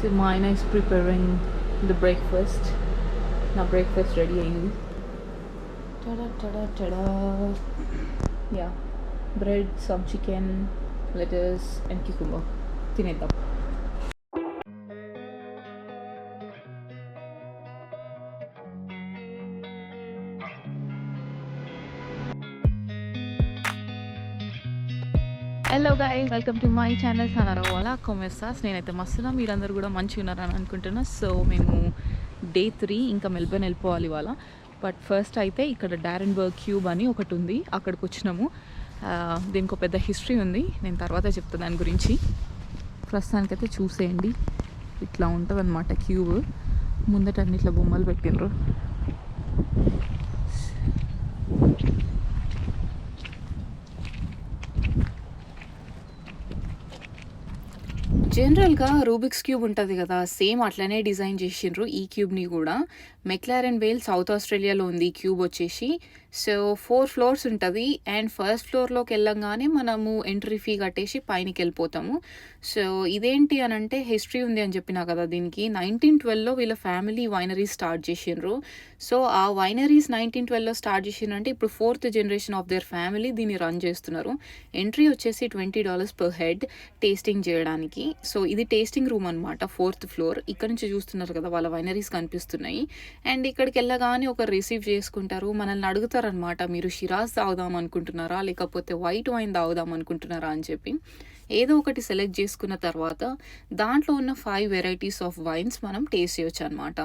So మా ఆయన is preparing the breakfast నా బ్రేక్ఫాస్ట్ రెడీ అయింది tada tada tada yeah bread some chicken letters and cucumber తినేద్దాం hello guy welcome to my channel సనరా వాలా కొమెస్తాస్ నేనైతే మస్తున్నా మీరందరూ కూడా మంచిగా ఉన్నారని అనుకుంటున్నా. సో మేము డే త్రీ ఇంకా మెల్బర్న్ వెళ్ళిపోవాలి ఇవాళ. బట్ ఫస్ట్ అయితే ఇక్కడ డారెన్బర్గ్ క్యూబ్ అని ఒకటి ఉంది. అక్కడికి వచ్చినాము. దీనికి పెద్ద హిస్టరీ ఉంది. నేను తర్వాత చెప్తాను దాని గురించి. ప్రస్తుతానికైతే చూసేయండి. ఇట్లా ఉంటుంది అనమాట క్యూబ్ ముందట అన్నిట్లా బొమ్మలు పెట్టిండ్రు జనరల్గా రూబిక్స్ క్యూబ్ ఉంటుంది కదా సేమ్ అట్లనే డిజైన్ చేసిండ్రు ఈ క్యూబ్ని కూడా. మెక్లారెన్ వేల్ సౌత్ ఆస్ట్రేలియాలో ఉంది క్యూబ్ వచ్చేసి. సో ఫోర్ ఫ్లోర్స్ ఉంటుంది. అండ్ ఫస్ట్ ఫ్లోర్లోకి వెళ్ళంగానే మనము ఎంట్రీ ఫీ కట్టేసి పైనకి వెళ్ళిపోతాము. సో ఇదేంటి అని అంటే హిస్టరీ ఉంది అని చెప్పినా కదా దీనికి. నైన్టీన్ ట్వెల్వ్లో వీళ్ళ ఫ్యామిలీ వైనరీస్ స్టార్ట్ చేసిండ్రు. సో ఆ వైనరీస్ నైన్టీన్ ట్వెల్వ్లో స్టార్ట్ చేసిండ్రంటే ఇప్పుడు fourth generation of their family దీన్ని రన్ చేస్తున్నారు. ఎంట్రీ వచ్చేసి twenty dollars per head tasting చేయడానికి. సో ఇది టేస్టింగ్ రూమ్ అనమాట ఫోర్త్ ఫ్లోర్ ఇక్కడ నుంచి చూస్తున్నారు కదా వాళ్ళ వైనరీస్ కనిపిస్తున్నాయి. అండ్ ఇక్కడికి వెళ్ళగానే ఒక రిసీవ్ చేసుకుంటారు. మనల్ని అడుగుతారనమాట మీరు షిరాజ్ తాగుదాం అనుకుంటున్నారా? లేకపోతే వైట్ వైన్ తాగుదాం అనుకుంటున్నారా? అని చెప్పి. ఏదో ఒకటి సెలెక్ట్ చేసుకున్న తర్వాత దాంట్లో ఉన్న ఫైవ్ వెరైటీస్ ఆఫ్ వైన్స్ మనం టేస్ట్ చేయొచ్చు అనమాట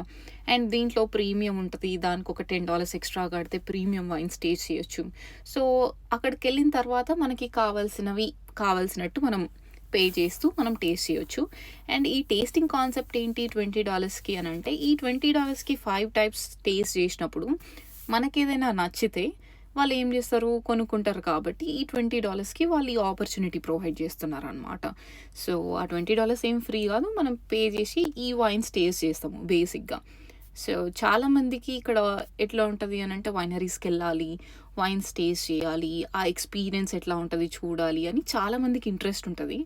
అండ్ దీంట్లో ప్రీమియం ఉంటుంది. దానికి ఒక టెన్ డాలర్స్ ఎక్స్ట్రా కడితే ప్రీమియం వైన్స్ టేస్ట్ చేయొచ్చు. సో అక్కడికి వెళ్ళిన తర్వాత మనకి కావాల్సినవి కావాల్సినట్టు మనం పే చేస్తూ మనం టేస్ట్ చేయొచ్చు. అండ్ ఈ టేస్టింగ్ కాన్సెప్ట్ ఏంటి? ట్వంటీ డాలర్స్కి అని అంటే ఈ ట్వంటీ డాలర్స్కి ఫైవ్ టైప్స్ టేస్ట్ చేసినప్పుడు మనకి ఏదైనా నచ్చితే వాళ్ళు ఏం చేస్తారు? కొనుక్కుంటారు కాబట్టి ఈ ట్వంటీ డాలర్స్కి వాళ్ళు ఈ ఆపర్చునిటీ ప్రొవైడ్ చేస్తున్నారు అనమాట సో ఆ ట్వంటీ డాలర్స్ ఏం ఫ్రీ కాదు. మనం పే చేసి ఈ వైన్స్ టేస్ట్ చేస్తాము బేసిక్గా. సో చాలామందికి ఇక్కడ ఎట్లా ఉంటుంది అని అంటే వైనరీస్కి వెళ్ళాలి వైన్స్ టేస్ట్ చేయాలి ఆ ఎక్స్పీరియన్స్ ఎట్లా ఉంటుంది చూడాలి అని చాలామందికి ఇంట్రెస్ట్ ఉంటుంది.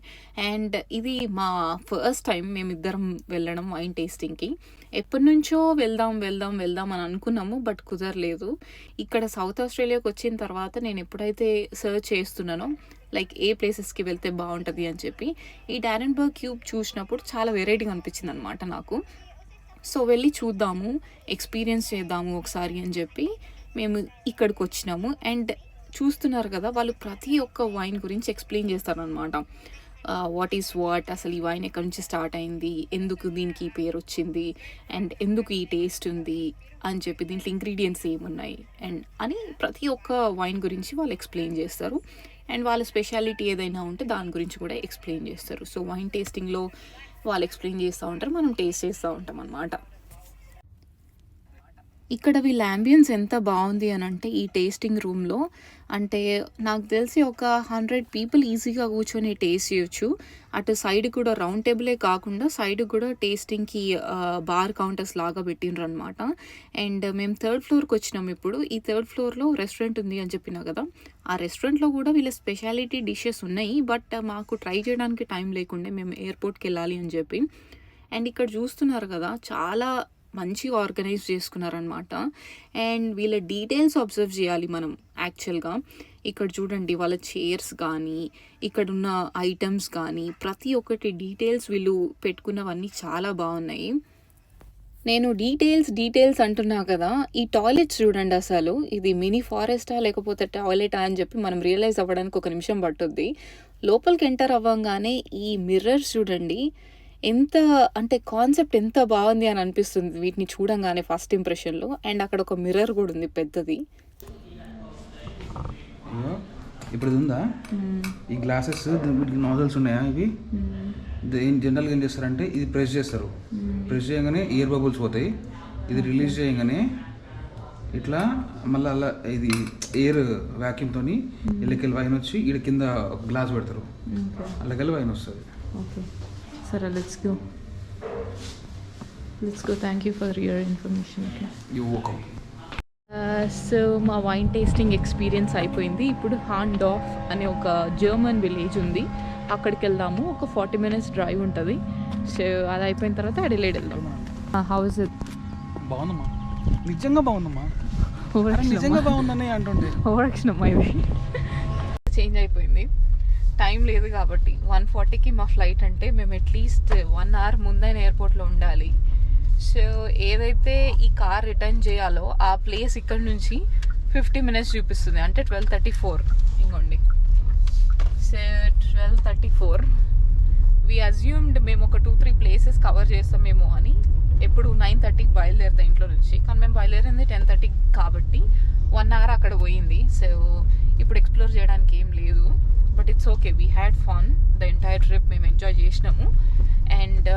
అండ్ ఇది మా ఫస్ట్ టైం మేమిద్దరం వెళ్ళడం వైన్ టేస్టింగ్కి ఎప్పటి నుంచో వెళ్దాం వెళ్దాం వెళ్దాం అని అనుకున్నాము బట్ కుదరలేదు. ఇక్కడ సౌత్ ఆస్ట్రేలియాకి వచ్చిన తర్వాత నేను ఎప్పుడైతే సర్చ్ చేస్తున్నానో లైక్ ఏ ప్లేసెస్కి వెళ్తే బాగుంటుంది అని చెప్పి ఈ డారెన్బర్గ్ క్యూబ్ చూసినప్పుడు చాలా వెరైటీగా అనిపించింది అనమాట నాకు. సో వెళ్ళి చూద్దాము ఎక్స్పీరియన్స్ చేద్దాము ఒకసారి అని చెప్పి మేము ఇక్కడికి వచ్చినాము అండ్ చూస్తున్నారు కదా వాళ్ళు ప్రతి ఒక్క వైన్ గురించి ఎక్స్ప్లెయిన్ చేస్తారనమాట వాట్ ఈస్ వాట్ అసలు ఈ వైన్ ఎక్కడి నుంచి స్టార్ట్ అయింది? ఎందుకు దీనికి ఈ పేరు వచ్చింది? అండ్ ఎందుకు ఈ టేస్ట్ ఉంది? అని చెప్పి దీంట్లో ఇంగ్రీడియంట్స్ ఏమున్నాయి? అండ్ అని ప్రతి ఒక్క వైన్ గురించి వాళ్ళు ఎక్స్ప్లెయిన్ చేస్తారు. అండ్ వాళ్ళ స్పెషాలిటీ ఏదైనా ఉంటే దాని గురించి కూడా ఎక్స్ప్లెయిన్ చేస్తారు. సో వైన్ టేస్టింగ్లో వాళ్ళు ఎక్స్ప్లెయిన్ చేస్తూ ఉంటారు మనం టేస్ట్ చేస్తూ ఉంటాం అనమాట ఇక్కడ వీళ్ళ అంబియన్స్ ఎంత బాగుంది అని అంటే ఈ టేస్టింగ్ రూమ్లో అంటే నాకు తెలిసి ఒక హండ్రెడ్ పీపుల్ ఈజీగా కూర్చొని టేస్ట్ చేయొచ్చు. అటు సైడ్ కూడా రౌండ్ టేబులే కాకుండా సైడ్ కూడా టేస్టింగ్కి బార్ కౌంటర్స్ లాగా పెట్టిండ్రు అనమాట అండ్ మేము థర్డ్ ఫ్లోర్కి వచ్చినాం ఇప్పుడు. ఈ థర్డ్ ఫ్లోర్లో రెస్టారెంట్ ఉంది అని చెప్పినా కదా. ఆ రెస్టారెంట్లో కూడా వీళ్ళ స్పెషాలిటీ డిషెస్ ఉన్నాయి. బట్ మాకు ట్రై చేయడానికి టైం లేకుండే మేము ఎయిర్పోర్ట్కి వెళ్ళాలి అని చెప్పి. అండ్ ఇక్కడ చూస్తున్నారు కదా చాలా మంచిగా ఆర్గనైజ్ చేసుకున్నారనమాట అండ్ వీళ్ళ డీటెయిల్స్ అబ్జర్వ్ చేయాలి మనం యాక్చువల్గా. ఇక్కడ చూడండి వాళ్ళ చైర్స్ కానీ ఇక్కడ ఉన్న ఐటమ్స్ కానీ ప్రతి ఒక్కటి డీటెయిల్స్ వీళ్ళు పెట్టుకున్నవన్నీ చాలా బాగున్నాయి. నేను డీటెయిల్స్ డీటెయిల్స్ అంటున్నా కదా ఈ టాయిలెట్స్ చూడండి అసలు. ఇది మినీ ఫారెస్టా లేకపోతే టాయిలెటా అని చెప్పి మనం రియలైజ్ అవ్వడానికి ఒక నిమిషం పట్టుద్ది. లోపలికి ఎంటర్ అవ్వగానే ఈ మిర్రర్స్ చూడండి. ఎంత అంటే కాన్సెప్ట్ ఎంత బాగుంది అని అనిపిస్తుంది వీటిని చూడంగానే ఫస్ట్ ఇంప్రెషన్లో అండ్ అక్కడ ఒక మిర్రర్ కూడా ఉంది పెద్దది. ఇప్పుడు ఉందా? ఈ గ్లాసెస్ నాజల్స్ ఉన్నాయా ఇవి? దేని జనరల్గా ఏం చేస్తారంటే ఇది ప్రెస్ చేస్తారు. ప్రెస్ చేయగానే ఇయర్ బబుల్స్ పోతాయి. ఇది రిలీజ్ చేయగానే ఇట్లా మళ్ళీ అలా ఇది ఎయిర్ వ్యాక్యూమ్తో ఇళ్ళకెళ్ళి వైన్ వచ్చి ఈడ కింద ఒక గ్లాస్ పెడతారు. అలాగెళ్ళి వైన్ వస్తుంది. ఓకే. సరే let's go let's go thank you for your information so మా వైన్ టేస్టింగ్ ఎక్స్పీరియన్స్ అయిపోయింది. ఇప్పుడు హాండ్ ఆఫ్ అనే ఒక జర్మన్ విలేజ్ ఉంది. అక్కడికి వెళ్దాము. ఒక ఫార్టీ మినిట్స్ డ్రైవ్ ఉంటుంది. సో అది అయిపోయిన తర్వాత అడిలేడ్ వెళ్దాం. హౌస్ బాగుందమ్మా. నిజంగా బాగుందమ్మా. నిజంగా బాగుందని అంటుండే. ఓవర్ యాక్షన్ అమ్మా ఇది? చేంజ్ అయిపోయింది. టైం లేదు కాబట్టి వన్ ఫార్టీకి మా ఫ్లైట్ అంటే మేము అట్లీస్ట్ వన్ అవర్ ముందైన ఎయిర్పోర్ట్లో ఉండాలి. సో ఏదైతే ఈ కార్ రిటర్న్ చేయాలో ఆ ప్లేస్ ఇక్కడ నుంచి ఫిఫ్టీ మినిట్స్ చూపిస్తుంది. అంటే ట్వెల్వ్ థర్టీ ఫోర్. ఇంకోండి. So twelve thirty four. We assumed మేము ఒక టూ త్రీ ప్లేసెస్ కవర్ చేస్తామేమో అని ఎప్పుడు నైన్ థర్టీకి బయలుదేరుతాం ఇంట్లో నుంచి. కానీ మేము బయలుదేరింది టెన్ థర్టీకి కాబట్టి వన్ అవర్ అక్కడ పోయింది. సో ఇప్పుడు ఎక్స్ప్లోర్ చేయడానికి ఏం లేదు. But it's okay we had fun the entire trip మేము ఎంజాయ్ చేసినాము. అండ్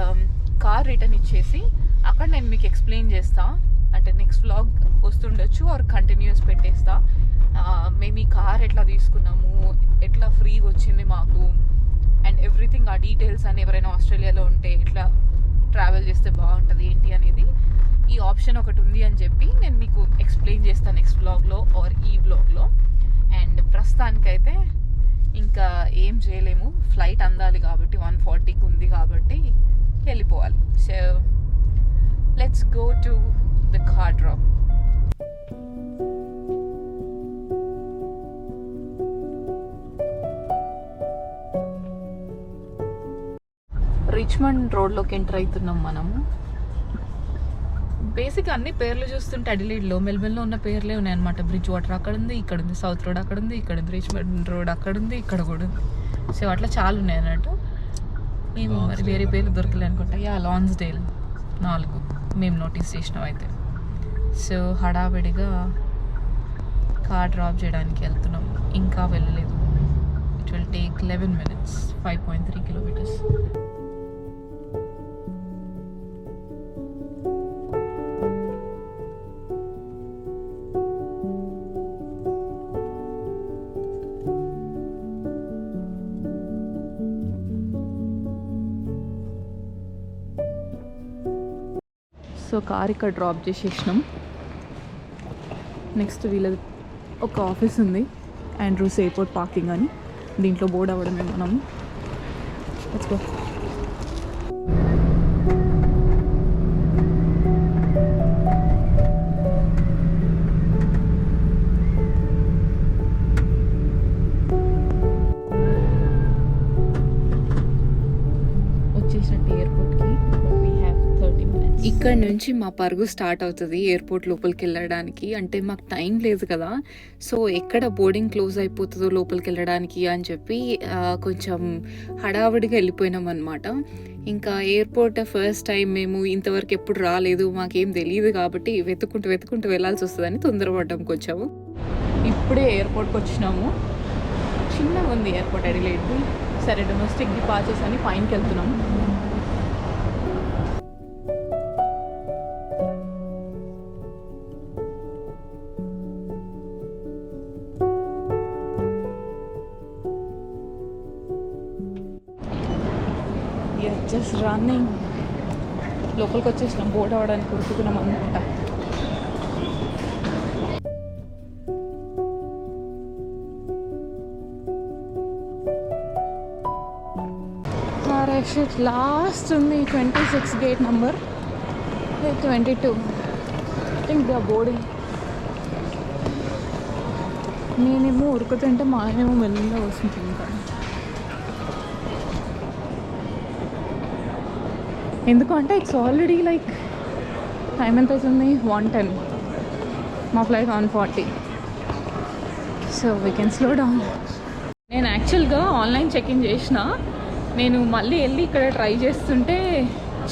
కార్ రిటర్న్ ఇచ్చేసి అక్కడ నేను మీకు ఎక్స్ప్లెయిన్ చేస్తా. అంటే నెక్స్ట్ వ్లాగ్ వస్తుండొచ్చు ఆర్ కంటిన్యూస్ పెట్టేస్తా. మేము ఈ కార్ ఎట్లా తీసుకున్నాము ఎట్లా ఫ్రీగా వచ్చింది మాకు అండ్ ఎవ్రీథింగ్ ఆ డీటెయిల్స్ అని ఎవరైనా ఆస్ట్రేలియాలో ఉంటే ఎట్లా ట్రావెల్ చేస్తే బాగుంటుంది ఏంటి అనేది ఈ ఆప్షన్ ఒకటి ఉంది అని చెప్పి నేను మీకు ఎక్స్ప్లెయిన్ చేస్తాను నెక్స్ట్ బ్లాగ్లో ఆర్ ఈ బ్లాగ్లో అండ్ ప్రస్తుతానికైతే ఏం చేయలేము. ఫ్లైట్ అందాలి కాబట్టి వన్ ఫార్టీకి ఉంది కాబట్టి వెళ్ళిపోవాలి. So let's go to the car drop Richmond రోడ్లోకి enter అవుతున్నాం మనము. బేసిక్ అన్ని పేర్లు చూస్తుంటే అడిలీడ్లో మెల్బెన్లో ఉన్న పేర్లే ఉన్నాయి అనమాట బ్రిడ్జ్ వాటర్ అక్కడ ఉంది ఇక్కడ ఉంది సౌత్ రోడ్ అక్కడ ఉంది ఇక్కడ ఉంది రిచ్మండ్ రోడ్ అక్కడ ఉంది ఇక్కడ కూడా ఉంది. సో అట్లా చాలా ఉన్నాయి అన్నట్టు. ఏమో మరి వేరే పేర్లు దొరకలే అనుకుంటా. యా లాన్స్ డేల్ నాలుగు. మేము నోటీస్ చేసినాం అయితే సో హడావిడిగా కార్ డ్రాప్ చేయడానికి వెళ్తున్నాం. ఇంకా వెళ్ళలేదు. It will take eleven minutes five point three kilometres so car ఇక్కడ డ్రాప్ చేసేసినాం. నెక్స్ట్ వీళ్ళది ఒక ఆఫీస్ ఉంది ఆండ్రూస్ ఎయిర్పోర్ట్ పార్కింగ్ అని. దీంట్లో బోర్డ్ అవ్వడమే మనం. ఇక్కడ నుంచి మా పరుగు స్టార్ట్ అవుతుంది ఎయిర్పోర్ట్ లోపలికి వెళ్ళడానికి అంటే మాకు టైం లేదు కదా. సో ఎక్కడ బోర్డింగ్ క్లోజ్ అయిపోతుందో లోపలికి వెళ్ళడానికి అని చెప్పి కొంచెం హడావుడిగా వెళ్ళిపోయినాం అనమాట ఇంకా ఎయిర్పోర్ట్ ఫస్ట్ టైం మేము ఇంతవరకు ఎప్పుడు రాలేదు మాకేం తెలియదు కాబట్టి వెతుక్కుంటూ వెతుక్కుంటూ వెళ్ళాల్సి వస్తుందని తొందరపడ్డాం కొంచెం. ఇప్పుడే ఎయిర్పోర్ట్కి వచ్చినాము. చిన్నగా ఉంది ఎయిర్పోర్ట్ అడిలేట్ సరే డొమెస్టిక్ డిపార్చర్స్ అని పైనకి వెళ్తున్నాం జస్ట్ రన్నింగ్ లోపలికి వచ్చేసినాం బోట్ అవ్వడానికి ఉరుకుతున్నాం అనుకుంటా. షిట్ లాస్ట్ ఉంది twenty six gate number twenty two think the boarding. నేనేమో ఉరుకుతుంటే మా ఆయనేమో మెల్లగా వస్తుంది ఎందుకంటే ఇట్స్ ఆల్రెడీ లైక్ టైం ఎంత అవుతుంది? వన్ టెన్ మా flight one forty so we can slow down నేను యాక్చువల్గా ఆన్లైన్ చెక్ ఇన్ చేసిన నేను మళ్ళీ వెళ్ళి ఇక్కడ ట్రై చేస్తుంటే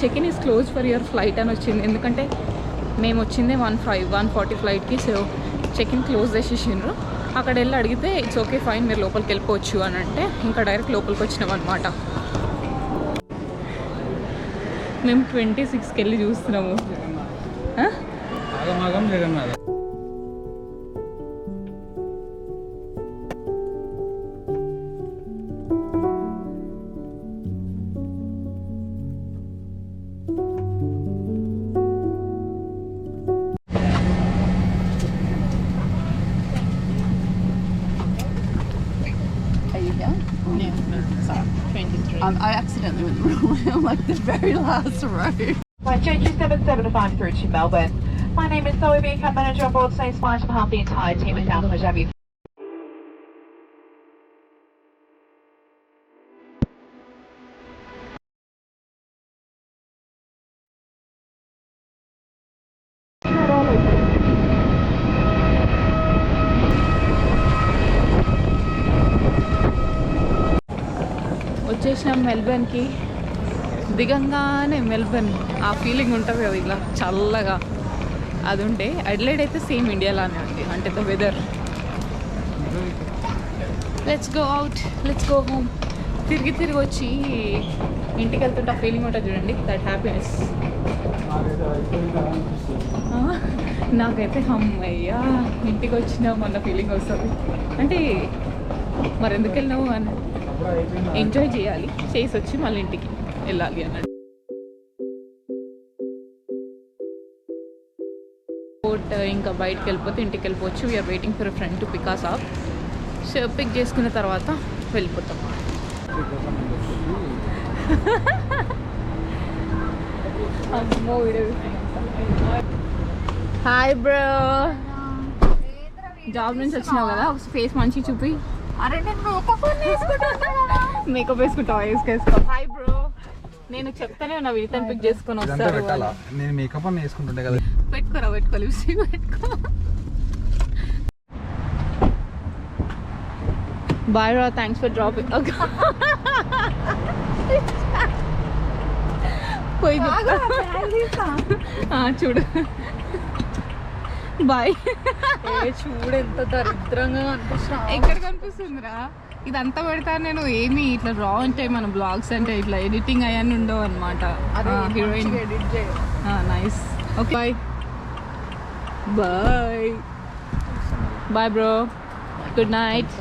check is close for your flight అని వచ్చింది. ఎందుకంటే మేము వచ్చిందే వన్ ఫైవ్ వన్ ఫార్టీ ఫ్లైట్కి సో చెక్ ఇన్ క్లోజ్ చేసేసిండ్రు. అక్కడ వెళ్ళి అడిగితే ఇట్స్ ఓకే ఫైన్ మీరు లోపలికి వెళ్ళిపోవచ్చు అని అంటే ఇంకా డైరెక్ట్ లోపలికి వచ్చినాం అనమాట మేము ట్వంటీ సిక్స్కి వెళ్ళి చూస్తున్నాము ఆ? Are you here? Yeah. Sorry. 23. Um, I accidentally went the wrong way. I'm like the very last row. Flight JQ77 through to Melbourne. My name is Zoe B, Account Manager on board today's flight on behalf of the entire team at Down వచ్చేసినాం మెల్బర్న్కి. దిగంగానే Melbourne ఆ feeling ఉంటుంది కదా ఇలా చల్లగా. అది ఉంటే Adelaide అయితే same ఇండియాలానే ఉంది అంటే the weather let's go out let's go home తిరిగి తిరిగి వచ్చి ఇంటికి వెళ్తుంటే ఆ ఫీలింగ్ ఉంటుంది చూడండి దట్ హ్యాపీనెస్ నాకైతే అమ్మయ్యా ఇంటికి వచ్చినా మొన్న ఫీలింగ్ వస్తుంది. అంటే మరెందుకు వెళ్ళినావు అని ఎంజాయ్ చేయాలి. చేసి వచ్చి మళ్ళీ ఇంటికి వెళ్ళాలి అన్నట్టు. బోట్ ఇంకా బయటికి వెళ్ళిపోతే ఇంటికి వెళ్ళిపోవచ్చు. We're waiting for friend to pick us off so pick చేసుకున్న తర్వాత వెళ్ళిపోతాం. హాయ్ బ్రో జాబ్ నుంచి వచ్చినావు కదా? ఫేస్ మంచి చూపి. అరే నేను మేకప్ వేసుకుంటావా? వేసుకేసుకో హాయ్ బ్రో నేను చెప్తానే ఉన్నా వీళ్ళని పిక్ చేసుకొని పెట్టాలా? నేను మేకప్ అన్న వేసుకుంటుండే కదా. పెట్టుకోరా పెట్టుకో లిప్స్టిక్ పెట్టుకో. బాయ్ రా థ్యాంక్స్ ఫర్ డ్రాపింగ్ పోయి చూడు. బాయ్ చూడు ఎంత దరిద్రంగా అనిపిస్తున్నా ఎక్కడ కనిపిస్తుందిరా? ఇదంతా పెడతా నేను ఏమి ఇట్లా రా అంటే మన బ్లాగ్స్ అంటే ఇట్లా ఎడిటింగ్ అవన్నీ ఉండవు అనమాట heroine nice okay bye bye bye bro good night